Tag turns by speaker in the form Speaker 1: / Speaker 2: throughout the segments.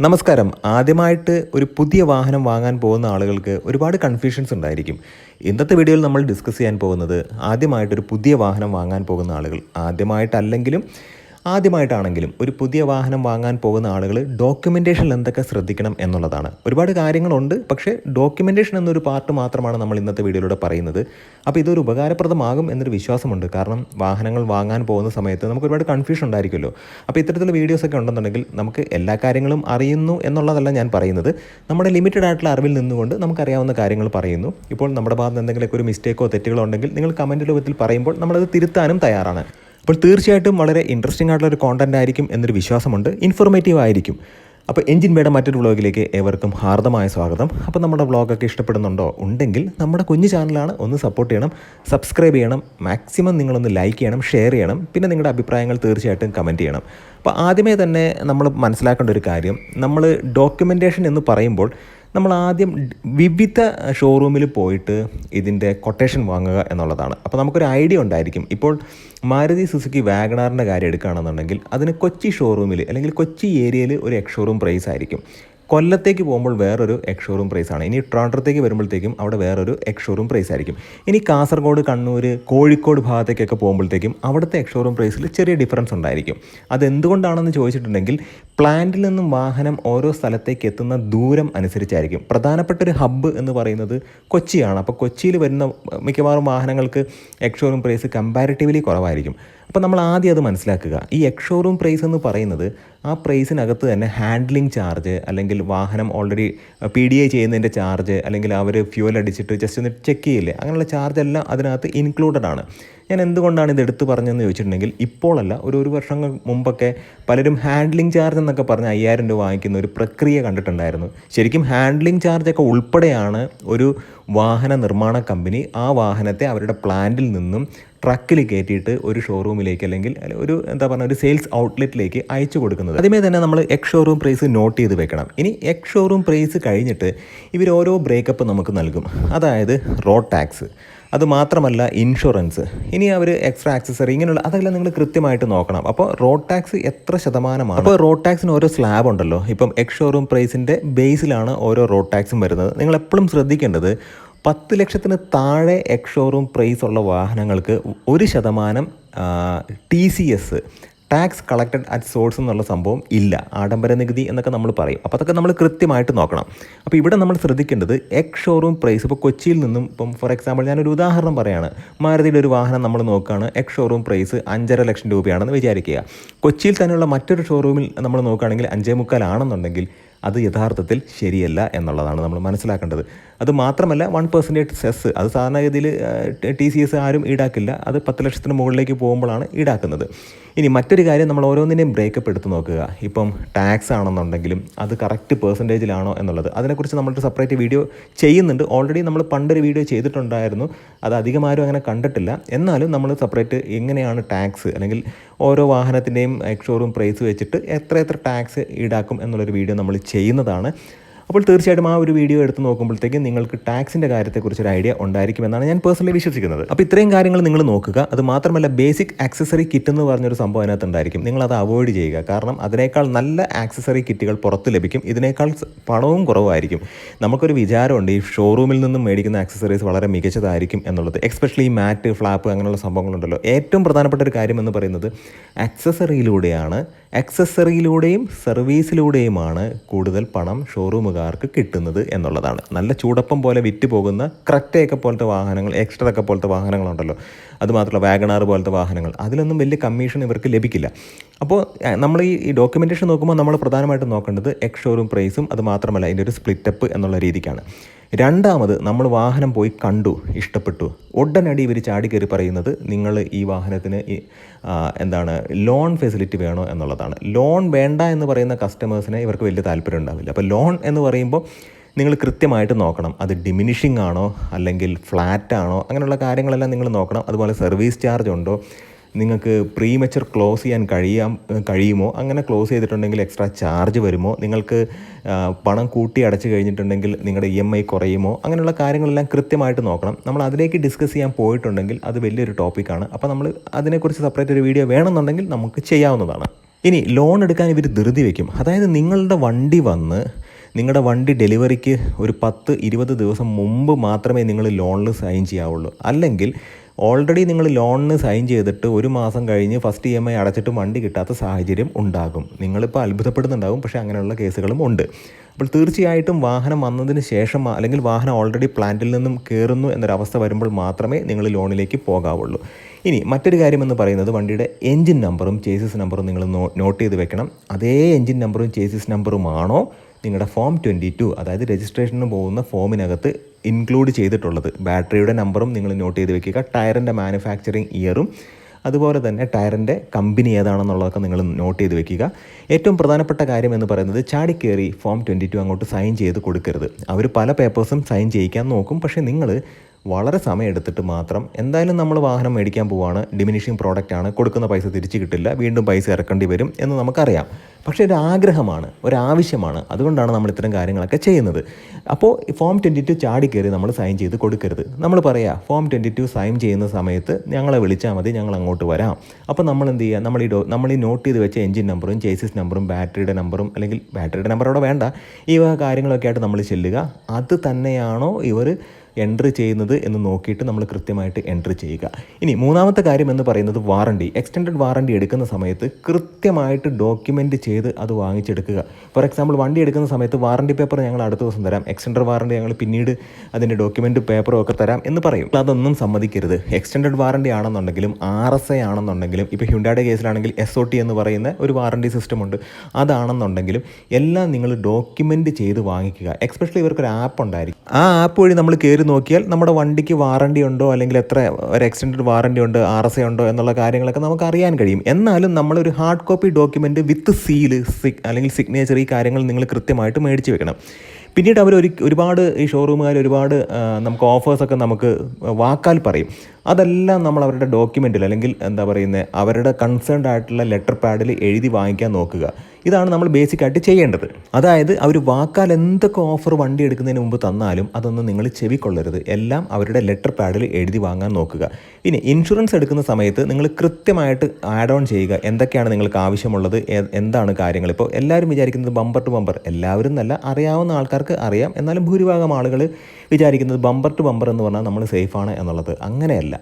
Speaker 1: നമസ്കാരം. ആദ്യമായിട്ട് ഒരു പുതിയ വാഹനം വാങ്ങാൻ പോകുന്ന ആളുകൾക്ക് ഒരുപാട് കൺഫ്യൂഷൻസ് ഉണ്ടായിരിക്കും. ഇന്നത്തെ വീഡിയോയിൽ നമ്മൾ ഡിസ്കസ് ചെയ്യാൻ പോകുന്നത് ആദ്യമായിട്ടൊരു പുതിയ വാഹനം വാങ്ങാൻ പോകുന്ന ആളുകൾ. ആദ്യമായിട്ടല്ലെങ്കിലും ആദ്യമായിട്ടാണെങ്കിലും ഒരു പുതിയ വാഹനം വാങ്ങാൻ പോകുന്ന ആളുകൾ ഡോക്യുമെന്റേഷനിൽ എന്തൊക്കെ ശ്രദ്ധിക്കണം എന്നുള്ളതാണ്. ഒരുപാട് കാര്യങ്ങളുണ്ട് പക്ഷേ ഡോക്യുമെന്റേഷൻ എന്നൊരു പാർട്ട് മാത്രമാണ് നമ്മൾ ഇന്നത്തെ വീഡിയോയിലൂടെ പറയുന്നത്. അപ്പോൾ ഇതൊരു ഉപകാരപ്രദമാകും എന്നൊരു വിശ്വാസമുണ്ട്. കാരണം വാഹനങ്ങൾ വാങ്ങാൻ പോകുന്ന സമയത്ത് നമുക്ക് ഒരുപാട് കൺഫ്യൂഷൻ ഉണ്ടായിരിക്കുമല്ലോ. അപ്പോൾ ഇത്തരത്തിലുള്ള വീഡിയോസൊക്കെ ഉണ്ടെന്നുണ്ടെങ്കിൽ നമുക്ക് എല്ലാ കാര്യങ്ങളും അറിയുന്നു എന്നുള്ളതല്ല ഞാൻ പറയുന്നത്. നമ്മുടെ ലിമിറ്റഡ് ആയിട്ടുള്ള അറിവിൽ നിന്നുകൊണ്ട് നമുക്കറിയാവുന്ന കാര്യങ്ങൾ പറയുന്നു. ഇപ്പോൾ നമ്മുടെ ഭാഗത്ത് എന്തെങ്കിലുമൊക്കെ ഒരു മിസ്റ്റേക്കോ തെറ്റുകളോ ഉണ്ടെങ്കിൽ നിങ്ങൾ കമന്റ് രൂപത്തിൽ പറയുമ്പോൾ നമ്മളത് തിരുത്താനും തയ്യാറാണ്. അപ്പോൾ തീർച്ചയായിട്ടും വളരെ ഇൻട്രസ്റ്റിംഗ് ആയിട്ടുള്ള ഒരു കോണ്ടന്റ് ആയിരിക്കും എന്നൊരു വിശ്വാസമുണ്ട്. ഇൻഫോർമേറ്റീവ് ആയിരിക്കും. അപ്പോൾ എഞ്ചിൻ ബേയുടെ മറ്റൊരു വ്ളോഗിലേക്ക് ഏവർക്കും ഹാർദമായ സ്വാഗതം. അപ്പോൾ നമ്മുടെ വ്ളോഗൊക്കെ ഇഷ്ടപ്പെടുന്നുണ്ടോ? ഉണ്ടെങ്കിൽ നമ്മുടെ കുഞ്ഞു ചാനലാണ് ഒന്ന് സപ്പോർട്ട് ചെയ്യണം സബ്സ്ക്രൈബ് ചെയ്യണം മാക്സിമം നിങ്ങളൊന്ന് ലൈക്ക് ചെയ്യണം ഷെയർ ചെയ്യണം പിന്നെ നിങ്ങളുടെ അഭിപ്രായങ്ങൾ തീർച്ചയായിട്ടും കമന്റ് ചെയ്യണം. അപ്പോൾ ആദ്യമേ തന്നെ നമ്മൾ മനസ്സിലാക്കേണ്ട ഒരു കാര്യം നമ്മൾ ഡോക്യുമെന്റേഷൻ എന്ന് പറയുമ്പോൾ നമ്മൾ ആദ്യം വിവിധ ഷോറൂമിൽ പോയിട്ട് ഇതിന്റെ കൊട്ടേഷൻ വാങ്ങുക എന്നുള്ളതാണ്. അപ്പോൾ നമുക്കൊരു ഐഡിയ ഉണ്ടായിരിക്കും. ഇപ്പോൾ മാരുതി സുസുക്കി വാഗണാറിന്റെ കാര്യം എടുക്കുകയാണെന്നുണ്ടെങ്കിൽ അതിന് കൊച്ചി ഷോറൂമിൽ അല്ലെങ്കിൽ കൊച്ചി ഏരിയയിൽ ഒരു എക്സ് ഷോറൂം പ്രൈസ് ആയിരിക്കും. കൊല്ലത്തേക്ക് പോകുമ്പോൾ വേറൊരു എക്സ് ഷോറൂം ആണ്. ഇനി ട്രാൻഡ്രത്തേക്ക് വരുമ്പോഴത്തേക്കും അവിടെ വേറൊരു എക്സ് ഷോറൂം പ്രൈസ് ആയിരിക്കും. ഇനി കാസർഗോഡ് കണ്ണൂർ കോഴിക്കോട് ഭാഗത്തേക്കൊക്കെ പോകുമ്പോഴത്തേക്കും അവിടുത്തെ എക്സ് ഷോറൂം പ്രൈസിൽ ചെറിയ ഡിഫറൻസ് ഉണ്ടായിരിക്കും. അതെന്തുകൊണ്ടാണെന്ന് ചോദിച്ചിട്ടുണ്ടെങ്കിൽ പ്ലാന്റിൽ നിന്നും വാഹനം ഓരോ സ്ഥലത്തേക്ക് എത്തുന്ന ദൂരം അനുസരിച്ചായിരിക്കും. പ്രധാനപ്പെട്ട ഒരു ഹബ്ബ് എന്ന് പറയുന്നത് കൊച്ചിയാണ്. അപ്പോൾ കൊച്ചിയിൽ വരുന്ന മിക്കവാറും വാഹനങ്ങൾക്ക് എക്സ് ഷോറൂം പ്രൈസ് കമ്പാരിറ്റീവ്ലി കുറവായിരിക്കും. അപ്പോൾ നമ്മൾ ആദ്യം അത് മനസ്സിലാക്കുക. ഈ എക്സ് ഷോറൂം പ്രൈസ് എന്ന് പറയുന്നത് ആ പ്രൈസിനകത്ത് തന്നെ ഹാൻഡ്ലിംഗ് ചാർജ് അല്ലെങ്കിൽ വാഹനം ഓൾറെഡി പി ഡി ഐ ചെയ്യുന്നതിന്റെ ചാർജ് അല്ലെങ്കിൽ അവർ ഫ്യൂൽ അടിച്ചിട്ട് ജസ്റ്റ് ഒന്ന് ചെക്ക് ചെയ്യില്ലേ? അങ്ങനെയുള്ള ചാർജ് എല്ലാം അതിനകത്ത് ഇൻക്ലൂഡഡ് ആണ്. ഞാൻ എന്തുകൊണ്ടാണ് ഇത് എടുത്തു പറഞ്ഞതെന്ന് ചോദിച്ചിട്ടുണ്ടെങ്കിൽ ഇപ്പോഴല്ല ഒരു ഒരു വർഷങ്ങൾ മുമ്പൊക്കെ പലരും ഹാൻഡ്ലിംഗ് ചാർജ് എന്നൊക്കെ പറഞ്ഞ് അയ്യായിരം രൂപ വാങ്ങിക്കുന്ന ഒരു പ്രക്രിയ കണ്ടിട്ടുണ്ടായിരുന്നു. ശരിക്കും ഹാൻഡ്ലിംഗ് ചാർജൊക്കെ ഉൾപ്പെടെയാണ് ഒരു വാഹന നിർമ്മാണ കമ്പനി ആ വാഹനത്തെ അവരുടെ പ്ലാന്റിൽ നിന്നും ട്രക്കിൽ കയറ്റിയിട്ട് ഒരു ഷോറൂമിലേക്ക് അല്ലെങ്കിൽ ഒരു എന്താ പറയുക ഒരു സെയിൽസ് ഔട്ട്ലെറ്റിലേക്ക് അയച്ചു കൊടുക്കുന്നത്. ആദ്യമേ തന്നെ നമ്മൾ എക്സ് ഷോറൂം പ്രൈസ് നോട്ട് ചെയ്ത് വെക്കണം. ഇനി എക്സ് ഷോറൂം പ്രൈസ് കഴിഞ്ഞിട്ട് ഇവർ ഓരോ ബ്രേക്കപ്പ് നമുക്ക് നൽകും. അതായത് റോഡ് ടാക്സ് അത് മാത്രമല്ല ഇൻഷുറൻസ് ഇനി അവർ എക്സ്ട്രാ ആക്സസറി ഇങ്ങനെയുള്ള അതെല്ലാം നിങ്ങൾ കൃത്യമായിട്ട് നോക്കണം. അപ്പോൾ റോഡ് ടാക്സ് എത്ര ശതമാനമാണ്? അപ്പോൾ റോഡ് ടാക്സിന് ഓരോ സ്ലാബ് ഉണ്ടല്ലോ. ഇപ്പം എക്സ് ഷോറൂം പ്രൈസിന്റെ ബേസിലാണ് ഓരോ റോഡ് ടാക്സും വരുന്നത്. നിങ്ങൾ എപ്പോഴും ശ്രദ്ധിക്കേണ്ടത് പത്ത് ലക്ഷത്തിന് താഴെ എക്ഷോറൂം പ്രൈസ് ഉള്ള വാഹനങ്ങൾക്ക് ഒരു ശതമാനം T C S tax collected at source എന്നുള്ള സംഭവം ഇല്ല. ആഡംബര നികുതി എന്നൊക്കെ നമ്മൾ പറയും. അപ്പോൾ അതൊക്കെ നമ്മൾ കൃത്യമായിട്ട് നോക്കണം. അപ്പോൾ ഇവിടെ നമ്മൾ ശ്രദ്ധിക്കേണ്ടത് എക്സ് ഷോറൂം പ്രൈസ് ഇപ്പോൾ കൊച്ചിയിൽ നിന്നും ഇപ്പം ഫോർ എക്സാമ്പിൾ ഞാനൊരു ഉദാഹരണം പറയുകയാണ് മാരുതിയുടെ ഒരു വാഹനം നമ്മൾ നോക്കുകയാണ്. എക് ഷോറൂം പ്രൈസ് അഞ്ചര ലക്ഷം രൂപയാണെന്ന് വിചാരിക്കുക. കൊച്ചിയിൽ തന്നെയുള്ള മറ്റൊരു ഷോറൂമിൽ നമ്മൾ നോക്കുകയാണെങ്കിൽ അഞ്ചേ മുക്കാലാണെന്നുണ്ടെങ്കിൽ അത് യഥാർത്ഥത്തിൽ ശരിയല്ല എന്നുള്ളതാണ് നമ്മൾ മനസ്സിലാക്കേണ്ടത്. അത് മാത്രമല്ല വൺ പെർസെന്റേജ് സെസ് അത് സാധാരണഗതിയിൽ ടി സി എസ് ആരും ഈടാക്കില്ല. അത് പത്ത് ലക്ഷത്തിന് മുകളിലേക്ക് പോകുമ്പോഴാണ് ഈടാക്കുന്നത്. ഇനി മറ്റൊരു കാര്യം നമ്മൾ ഓരോന്നിനെയും ബ്രേക്കപ്പ് എടുത്ത് നോക്കുക. ഇപ്പം ടാക്സ് ആണെന്നുണ്ടെങ്കിലും അത് കറക്റ്റ് പെർസെന്റേജിലാണോ എന്നുള്ളത്. അതിനെക്കുറിച്ച് നമ്മളൊരു സെപ്പറേറ്റ് വീഡിയോ ചെയ്യുന്നുണ്ട്. ഓൾറെഡി നമ്മൾ പണ്ടൊരു വീഡിയോ ചെയ്തിട്ടുണ്ടായിരുന്നു. അത് അധികം ആരും അങ്ങനെ കണ്ടിട്ടില്ല. എന്നാലും നമ്മൾ സെപ്പറേറ്റ് എങ്ങനെയാണ് ടാക്സ് അല്ലെങ്കിൽ ഓരോ വാഹനത്തിന്റെയും എക്സോറും പ്രൈസ് വെച്ചിട്ട് എത്ര എത്ര ടാക്സ് ഈടാക്കും എന്നുള്ളൊരു വീഡിയോ നമ്മൾ ചെയ്യുന്നതാണ്. അപ്പോൾ തീർച്ചയായിട്ടും ആ ഒരു വീഡിയോ എടുത്ത് നോക്കുമ്പോഴത്തേക്കും നിങ്ങൾക്ക് ടാക്സിന്റെ കാര്യത്തെക്കുറിച്ച് ഒരു ഐഡിയ ഉണ്ടായിരിക്കുമെന്നാണ് ഞാൻ പേഴ്സണലി വിശ്വസിക്കുന്നത്. അപ്പോൾ ഇത്രയും കാര്യങ്ങൾ നിങ്ങൾ നോക്കുക. അത് മാത്രമല്ല ബേസിക് ആക്സസറി കിറ്റ് എന്ന് പറഞ്ഞൊരു സംഭവം അതിനകത്ത് ഉണ്ടായിരിക്കും. നിങ്ങൾ അത് അവോയ്ഡ് ചെയ്യുക. കാരണം അതിനേക്കാൾ നല്ല ആക്സസറി കിറ്റുകൾ പുറത്ത് ലഭിക്കും. ഇതിനേക്കാൾ പണവും കുറവായിരിക്കും നമുക്കൊരു വിചാരമുണ്ട് ഈ ഷോറൂമിൽ നിന്നും മേടിക്കുന്ന ആക്സസറീസ് വളരെ മികച്ചതായിരിക്കും എന്നുള്ളത്. എക്സ്പെഷ്യലി മാറ്റ് ഫ്ലാപ്പ് അങ്ങനെയുള്ള സംഭവങ്ങളുണ്ടല്ലോ. ഏറ്റവും പ്രധാനപ്പെട്ട ഒരു കാര്യം എന്ന് പറയുന്നത് ആക്സസറിയിലൂടെയാണ് ആക്സസറിയിലൂടെയും സർവീസിലൂടെയുമാണ് കൂടുതൽ പണം ഷോറൂമുകാർക്ക് കിട്ടുന്നത് എന്നുള്ളതാണ്. നല്ല ചൂടപ്പം പോലെ വിറ്റ് പോകുന്ന ക്രറ്റയൊക്കെ പോലത്തെ വാഹനങ്ങൾ എക്സ്ട്രാ ഒക്കെ പോലത്തെ വാഹനങ്ങളുണ്ടല്ലോ. അതുമാത്രമല്ല വാഗണാർ പോലത്തെ വാഹനങ്ങൾ. അതിലൊന്നും വലിയ കമ്മീഷൻ ഇവർക്ക് ലഭിക്കില്ല. അപ്പോൾ നമ്മൾ ഈ ഡോക്യുമെന്റേഷൻ നോക്കുമ്പോൾ നമ്മൾ പ്രധാനമായിട്ടും നോക്കേണ്ടത് എക്സ് ഷോറൂം പ്രൈസും അത് മാത്രമല്ല അതിന്റെ ഒരു സ്പ്ലിറ്റപ്പ് എന്നുള്ള രീതിക്കാണ്. രണ്ടാമത് നമ്മൾ വാഹനം പോയി കണ്ടു ഇഷ്ടപ്പെട്ടു. ഉടനടി ഇവർ ചാടി കയറി പറയുന്നത് നിങ്ങൾ ഈ വാഹനത്തിന് എന്താണ് ലോൺ ഫെസിലിറ്റി വേണോ എന്നുള്ളതാണ്. ലോൺ വേണ്ട എന്ന് പറയുന്ന കസ്റ്റമേഴ്സിനെ ഇവർക്ക് വലിയ താല്പര്യം ഉണ്ടാവില്ല. അപ്പോൾ ലോൺ എന്ന് പറയുമ്പോൾ നിങ്ങൾ കൃത്യമായിട്ട് നോക്കണം. അത് ഡിമിനിഷിംഗ് ആണോ അല്ലെങ്കിൽ ഫ്ലാറ്റ് ആണോ അങ്ങനെയുള്ള കാര്യങ്ങളെല്ലാം നിങ്ങൾ നോക്കണം. അതുപോലെ സർവീസ് ചാർജ് ഉണ്ടോ നിങ്ങൾക്ക് പ്രീമച്ചർ ക്ലോസ് ചെയ്യാൻ കഴിയാം കഴിയുമോ? അങ്ങനെ ക്ലോസ് ചെയ്തിട്ടുണ്ടെങ്കിൽ എക്സ്ട്രാ ചാർജ് വരുമോ? നിങ്ങൾക്ക് പണം കൂട്ടി അടച്ചു കഴിഞ്ഞിട്ടുണ്ടെങ്കിൽ നിങ്ങളുടെ ഇ എം ഐ കുറയുമോ? അങ്ങനെയുള്ള കാര്യങ്ങളെല്ലാം കൃത്യമായിട്ട് നോക്കണം. നമ്മൾ അതിലേക്ക് ഡിസ്കസ് ചെയ്യാൻ പോയിട്ടുണ്ടെങ്കിൽ അത് വലിയൊരു ടോപ്പിക്കാണ് അപ്പോൾ നമ്മൾ അതിനെക്കുറിച്ച് സെപ്പറേറ്റ് ഒരു വീഡിയോ വേണമെന്നുണ്ടെങ്കിൽ നമുക്ക് ചെയ്യാവുന്നതാണ്. ഇനി ലോൺ എടുക്കാൻ ഇവർ ധൃതി വയ്ക്കും അതായത് നിങ്ങളുടെ വണ്ടി വന്ന് നിങ്ങളുടെ വണ്ടി ഡെലിവറിക്ക് ഒരു പത്ത് ഇരുപത് ദിവസം മുമ്പ് മാത്രമേ നിങ്ങൾ ലോണിൽ സൈൻ ചെയ്യാവുള്ളൂ. അല്ലെങ്കിൽ ഓൾറെഡി നിങ്ങൾ ലോണിന് സൈൻ ചെയ്തിട്ട് ഒരു മാസം കഴിഞ്ഞ് ഫസ്റ്റ് ഇ എം ഐ അടച്ചിട്ട് വണ്ടി കിട്ടാത്ത സാഹചര്യം ഉണ്ടാകും. നിങ്ങളിപ്പോൾ അത്ഭുതപ്പെടുന്നുണ്ടാകും പക്ഷേ അങ്ങനെയുള്ള കേസുകളും ഉണ്ട്. അപ്പോൾ തീർച്ചയായിട്ടും വാഹനം വന്നതിന് ശേഷം അല്ലെങ്കിൽ വാഹനം ഓൾറെഡി പ്ലാന്റിൽ നിന്നും കയറുന്നു എന്നൊരവസ്ഥ വരുമ്പോൾ മാത്രമേ നിങ്ങൾ ലോണിലേക്ക് പോകാവുള്ളൂ. ഇനി മറ്റൊരു കാര്യം എന്ന് പറയുന്നത് വണ്ടിയുടെ എൻജിൻ നമ്പറും ചേസിസ് നമ്പറും നിങ്ങൾ നോട്ട് ചെയ്ത് വെക്കണം. അതേ എൻജിൻ നമ്പറും ചേസിസ് നമ്പറുമാണോ നിങ്ങളുടെ ഫോം ട്വന്റി ടു അതായത് രജിസ്ട്രേഷന് പോകുന്ന ഫോമിനകത്ത് ഇൻക്ലൂഡ് ചെയ്തിട്ടുള്ളത്. ബാറ്ററിയുടെ നമ്പറും നിങ്ങൾ നോട്ട് ചെയ്ത് വെക്കുക. ടയറിന്റെ മാനുഫാക്ചറിങ് ഇയറും അതുപോലെ തന്നെ ടയറിന്റെ കമ്പനി ഏതാണെന്നുള്ളതൊക്കെ നിങ്ങൾ നോട്ട് ചെയ്ത് വെക്കുക. ഏറ്റവും പ്രധാനപ്പെട്ട കാര്യം എന്ന് പറയുന്നത് ചാടിക്കേറി ഫോം ട്വന്റി ടു അങ്ങോട്ട് സൈൻ ചെയ്ത് കൊടുക്കരുത്. അവർ പല പേപ്പേഴ്സും സൈൻ ചെയ്യിക്കാൻ നോക്കും. പക്ഷേ നിങ്ങൾ വളരെ സമയമെടുത്തിട്ട് മാത്രം എന്തായാലും നമ്മൾ വാഹനം മേടിക്കാൻ പോവാണ് ഡിമിനിഷിങ് പ്രോഡക്റ്റ് ആണ് കൊടുക്കുന്ന പൈസ തിരിച്ചു കിട്ടില്ല വീണ്ടും പൈസ ഇറക്കേണ്ടി വരും എന്ന് നമുക്കറിയാം. പക്ഷേ ഒരു ആഗ്രഹമാണ് ഒരാവശ്യമാണ് അതുകൊണ്ടാണ് നമ്മൾ ഇത്തരം കാര്യങ്ങളൊക്കെ ചെയ്യുന്നത്. അപ്പോൾ ഫോം ട്വന്റി ടു ചാടി കയറി നമ്മൾ സൈൻ ചെയ്ത് കൊടുക്കരുത്. നമ്മൾ പറയാം ഫോം ട്വന്റി ടു സൈൻ ചെയ്യുന്ന സമയത്ത് ഞങ്ങളെ വിളിച്ചാൽ മതി ഞങ്ങൾ അങ്ങോട്ട് വരാം. അപ്പോൾ നമ്മൾ എന്ത് ചെയ്യുക നമ്മൾ ഈ നമ്മൾ ഈ നോട്ട് ചെയ്ത് വെച്ച എഞ്ചിൻ നമ്പറും ചേസിസ് നമ്പറും ബാറ്ററിയുടെ നമ്പറും അല്ലെങ്കിൽ ബാറ്ററിയുടെ നമ്പർ അവിടെ വേണ്ട. ഈ കാര്യങ്ങളൊക്കെ ആയിട്ട് നമ്മൾ ചെല്ലുക. അത് തന്നെയാണോ ഇവർ എൻട്രി ചെയ്യുന്നത് എന്ന് നോക്കിയിട്ട് നമ്മൾ കൃത്യമായിട്ട് എൻട്രി ചെയ്യുക. ഇനി മൂന്നാമത്തെ കാര്യം എന്ന് പറയുന്നത് വാറണ്ടി എക്സ്റ്റൻഡഡ് വാറണ്ടി എടുക്കുന്ന സമയത്ത് കൃത്യമായിട്ട് ഡോക്യുമെന്റ് ചെയ്ത് അത് വാങ്ങിച്ചെടുക്കുക. ഫോർ എക്സാമ്പിൾ വണ്ടി എടുക്കുന്ന സമയത്ത് വാറണ്ടി പേപ്പർ ഞങ്ങൾ അടുത്ത ദിവസം തരാം. എക്സ്റ്റൻഡഡ് വാറണ്ടി ഞങ്ങൾ പിന്നീട് അതിന്റെ ഡോക്യുമെന്റ് പേപ്പറും ഒക്കെ തരാം എന്ന് പറയും. അതൊന്നും സമ്മതിക്കരുത്. എക്സ്റ്റൻഡഡ് വാറണ്ടി ആണെന്നുണ്ടെങ്കിലും ആർ എസ് ഐ ആണെന്നുണ്ടെങ്കിലും ഇപ്പോൾ ഹ്യുണ്ടായുടെ കേസിലാണെങ്കിൽ എസ് ഒ ടി എന്ന് പറയുന്ന ഒരു വാറണ്ടി സിസ്റ്റം ഉണ്ട്. അതാണെന്നുണ്ടെങ്കിലും എല്ലാം നിങ്ങൾ ഡോക്യുമെന്റ് ചെയ്ത് വാങ്ങിക്കുക. എക്സ്പെഷ്യലി ഇവർക്കൊരു ആപ്പ് ഉണ്ടായിരിക്കും. ആ ആപ്പ് വഴി നമ്മൾ കയറി നോക്കിയാൽ നമ്മുടെ വണ്ടിക്ക് വാറണ്ടി ഉണ്ടോ? അല്ലെങ്കിൽ എത്ര ഒരു എക്സ്റ്റൻഡ് വാറണ്ടി ഉണ്ട് ആർ എസ് ഉണ്ടോ എന്നുള്ള കാര്യങ്ങളൊക്കെ നമുക്ക് അറിയാൻ കഴിയും. എന്നാലും നമ്മളൊരു hard copy document with seal sig അല്ലെങ്കിൽ സിഗ്നേച്ചർ ഈ കാര്യങ്ങൾ നിങ്ങൾ കൃത്യമായിട്ട് മേടിച്ച് വെക്കണം. പിന്നീട് അവർ ഒരു ഒരുപാട് ഈ ഷോറൂമുകാർ ഒരുപാട് നമുക്ക് ഓഫേഴ്സൊക്കെ നമുക്ക് വാക്കാൽ പറയും. അതെല്ലാം നമ്മൾ അവരുടെ ഡോക്യുമെന്റിൽ അല്ലെങ്കിൽ എന്താ പറയുന്നത് അവരുടെ കൺസേൺഡ് ആയിട്ടുള്ള ലെറ്റർ പാഡിൽ എഴുതി വാങ്ങിക്കാൻ നോക്കുക. ഇതാണ് നമ്മൾ ബേസിക് ആയിട്ട് ചെയ്യേണ്ടത്. അതായത് അവർ വാക്കാൽ എന്തൊക്കെ ഓഫർ വണ്ടി എടുക്കുന്നതിന് മുമ്പ് തന്നാലും അതൊന്നും നിങ്ങൾ ചെവിക്കൊള്ളരുത്. എല്ലാം അവരുടെ ലെറ്റർ പാഡിൽ എഴുതി വാങ്ങാൻ നോക്കുക. ഇനി ഇൻഷുറൻസ് എടുക്കുന്ന സമയത്ത് നിങ്ങൾ കൃത്യമായിട്ട് ആഡ് ഓൺ ചെയ്യുക. എന്തൊക്കെയാണ് നിങ്ങൾക്ക് ആവശ്യമുള്ളത്? എന്താണ് കാര്യങ്ങൾ? ഇപ്പോൾ എല്ലാവരും വിചാരിക്കുന്നത് ബമ്പർ ടു ബമ്പർ എല്ലാവരും നല്ല അറിയാവുന്ന ആൾക്കാർക്ക് അറിയാം. എന്നാലും ഭൂരിഭാഗം ആളുകൾ വിചാരിക്കുന്നത് ബമ്പർ ടു ബമ്പർ എന്ന് പറഞ്ഞാൽ നമ്മൾ സേഫാണ് എന്നുള്ളത്. അങ്ങനെയല്ല.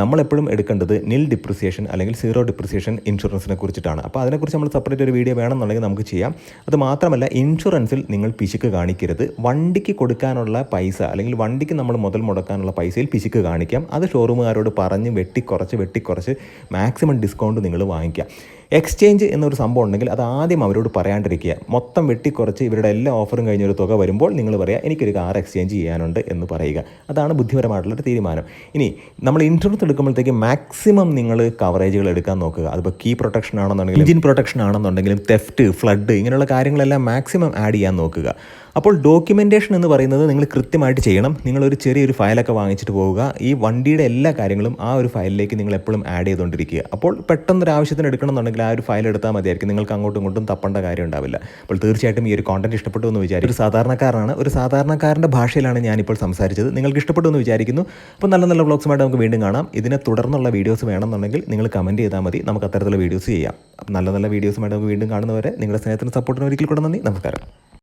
Speaker 1: നമ്മളെപ്പോഴും എടുക്കേണ്ടത് നിൽ ഡിപ്രിസിയേഷൻ അല്ലെങ്കിൽ സീറോ ഡിപ്രിസിയേഷൻ ഇൻഷുറൻസിനെ കുറിച്ചിട്ടാണ്. അപ്പോൾ അതിനെക്കുറിച്ച് നമ്മൾ സെപ്പറേറ്റ് ഒരു വീഡിയോ വേണമെന്നുണ്ടെങ്കിൽ നമുക്ക് ചെയ്യാം. അത് മാത്രമല്ല ഇൻഷുറൻസിൽ നിങ്ങൾ പിശുക്ക് കാണിക്കരുത്. വണ്ടിക്ക് കൊടുക്കാനുള്ള പൈസ അല്ലെങ്കിൽ വണ്ടിക്ക് നമ്മൾ മുതൽ മുടക്കാനുള്ള പൈസയിൽ പിശുക്ക് കാണിക്കാം. അത് ഷോറൂമുകാരോട് പറഞ്ഞ് വെട്ടിക്കുറച്ച് വെട്ടിക്കുറച്ച് മാക്സിമം ഡിസ്കൗണ്ട് നിങ്ങൾ വാങ്ങിക്കാം. എക്സ്ചേഞ്ച് എന്നൊരു സംഭവം ഉണ്ടെങ്കിൽ അത് ആദ്യം അവരോട് പറയാണ്ടിരിക്കുക. മൊത്തം വെട്ടിക്കുറച്ച് ഇവരുടെ എല്ലാ ഓഫറും കഴിഞ്ഞൊരു തുക വരുമ്പോൾ നിങ്ങൾ പറയുക എനിക്കൊരു കാർ എക്സ്ചേഞ്ച് ചെയ്യാനുണ്ട് എന്ന് പറയുക. അതാണ് ബുദ്ധിപരമായിട്ടുള്ളൊരു തീരുമാനം. ഇനി നമ്മൾ ഇൻഷുറൻസ് എടുക്കുമ്പോഴത്തേക്ക് മാക്സിമം നിങ്ങൾ കവറേജുകൾ എടുക്കാൻ നോക്കുക. അതിപ്പോൾ കീ പ്രൊട്ടക്ഷൻ ആണെന്നുണ്ടെങ്കിലും എഞ്ചിൻ പ്രൊട്ടക്ഷൻ ആണെന്നുണ്ടെങ്കിലും തെഫ്റ്റ് ഫ്ലഡ് ഇങ്ങനെയുള്ള കാര്യങ്ങളെല്ലാം മാക്സിമം ആഡ് ചെയ്യാൻ നോക്കുക. അപ്പോൾ ഡോക്യുമെന്റേഷൻ എന്ന് പറയുന്നത് നിങ്ങൾ കൃത്യമായിട്ട് ചെയ്യണം. നിങ്ങളൊരു ചെറിയൊരു ഫയലൊക്കെ വാങ്ങിച്ചിട്ട് പോവുക. ഈ വണ്ടിയുടെ എല്ലാ കാര്യങ്ങളും ആ ഒരു ഫയലിലേക്ക് നിങ്ങൾ എപ്പോഴും ആഡ് ചെയ്തുകൊണ്ടിരിക്കുക അപ്പോൾ പെട്ടെന്ന് ഒരു ആവശ്യത്തിന് എടുക്കണമെന്നുണ്ടെങ്കിൽ ആ ഒരു ഫയൽ എടുത്താൽ മതിയായിരിക്കും. നിങ്ങൾക്ക് അങ്ങോട്ടും ഇങ്ങോട്ടും തപ്പേണ്ട കാര്യം ഉണ്ടാവില്ല. അപ്പോൾ തീർച്ചയായിട്ടും ഈ ഒരു കോണ്ടന്റ് ഇഷ്ടപ്പെട്ടു എന്ന് വിചാരിക്കും ഒരു സാധാരണക്കാരനാണ്. ഒരു സാധാരണക്കാരന്റെ ഭാഷയിലാണ് ഞാനിപ്പോൾ സംസാരിച്ചത്. നിങ്ങൾക്ക് ഇഷ്ടപ്പെട്ടു എന്ന് വിചാരിക്കുന്നു. അപ്പോൾ നല്ല നല്ല വ്ളോഗ്സുമായിട്ട് നമുക്ക് വീണ്ടും കാണാം. ഇതിനെ തുടർന്നുള്ള വീഡിയോസ് വേണമെന്നുണ്ടെങ്കിൽ നിങ്ങൾ കമന്റ് ചെയ്താൽ മതി. നമുക്ക് അത്തരത്തിലുള്ള വീഡിയോസ് ചെയ്യാം. നല്ല നല്ല വീഡിയോസുമായിട്ട് നമുക്ക് വീണ്ടും കാണുന്നവരെ നിങ്ങളുടെ സ്നേഹത്തിന് സപ്പോർട്ടിന് ഒരിക്കൽ കൂടെ നന്ദി. നമസ്കാരം.